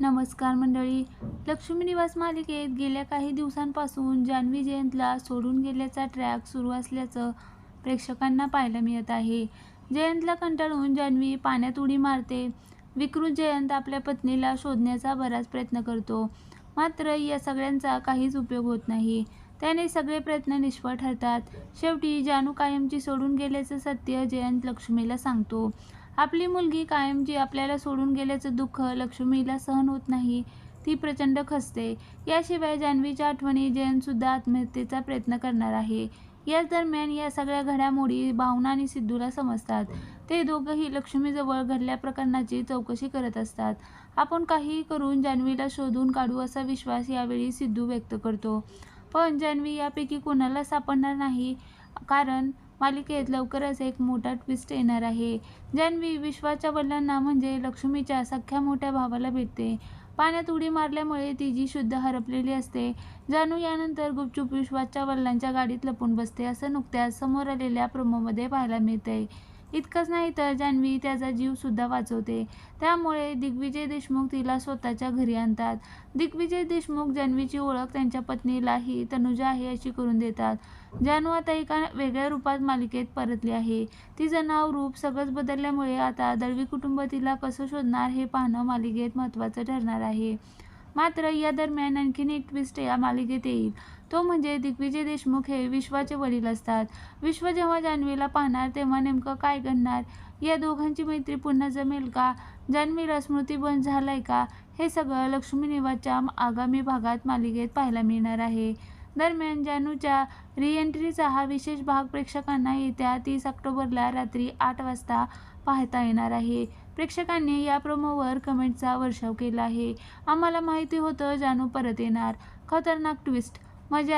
नमस्कार मंडळी. लक्ष्मी निवास मालिकेत गेल्या काही दिवसांपासून जान्हवी जयंतला सोडून गेल्याचा ट्रॅक सुरू असल्याचं प्रेक्षकांना पाहायला मिळत आहे. जयंतला कंटाळून जान्हवी पाण्यात उडी मारते. विकृत जयंत आपल्या पत्नीला शोधण्याचा बराच प्रयत्न करतो. मात्र या सगळ्यांचा काहीच उपयोग होत नाही. त्याने सगळे प्रयत्न निष्फळ ठरतात. शेवटी जानू कायमची सोडून गेल्याचं सत्य जयंत लक्ष्मीला सांगतो. आपली मुलगी कायम जी आपल्याला सोडून गेल्याचं दुःख लक्ष्मीला सहन होत नाही ती प्रचंड खसते. याशिवाय जान्हवीच्या आठवणी जयंतसुद्धा आत्महत्येचा प्रयत्न करणार आहे. याच दरम्यान या सगळ्या घडामोडी भावना आणि सिद्धूला समजतात. ते दोघंही लक्ष्मीजवळ घडल्या प्रकरणाची चौकशी करत असतात. आपण काहीही करून जान्हवीला शोधून काढू असा विश्वास यावेळी सिद्धू व्यक्त करतो. पण जान्हवी यापैकी कोणाला सापडणार नाही कारण मालिकेत लवकरच एक मोठा ट्विस्ट येणार आहे. जान्हवी विश्वाच्या वडिलांना म्हणजे लक्ष्मीच्या सख्या मोठ्या भावाला भेटते. पाण्यात उडी मारल्यामुळे ती जी शुद्ध हरपलेली असते जानू यानंतर गुपचूप विश्वाच्या वडिलांच्या गाडीत लपून बसते असं नुकत्याच समोर आलेल्या प्रोमोमध्ये पाहायला मिळतंय. इतकंच नाही तर जान्हवी त्याचा जीवसुद्धा वाचवते. त्यामुळे दिग्विजय देशमुख तिला स्वतःच्या घरी आणतात. दिग्विजय देशमुख जान्हवीची ओळख त्यांच्या पत्नीलाही तनुजा आहे अशी करून देतात. जान्हू आता एका वेगळ्या रूपात मालिकेत परतली आहे. तिचं नाव रूप सगळंच बदलल्यामुळे आता दळवी कुटुंब तिला कसं शोधणार हे पाहणं मालिकेत महत्त्वाचं ठरणार आहे. मात्र या दरम्यान आणखीन एक ट्विस्ट या मालिकेत येईल. तो म्हणजे दिग्विजय देशमुख हे विश्वाचे वडील असतात. विश्व जेव्हा जान्हवीला पाहणार तेव्हा नेमकं काय घडणार? या दोघांची मैत्री पुन्हा जमेल का? जान्हवीला स्मृतीबंध झालाय का? हे सगळं लक्ष्मी निवासच्या आगामी भागात मालिकेत पाहायला मिळणार आहे. दरम्यान जानूच्या रिएंट्रीचा हा विशेष भाग प्रेक्षकांना येत्या तीस ऑक्टोबरला रात्री आठ वाजता पाहता येणार आहे. प्रेक्षकांनी या प्रोमोवर कमेंटचा वर्षाव केला आहे. आम्हाला माहिती होतं जानू परत येणार. खतरनाक ट्विस्ट मजा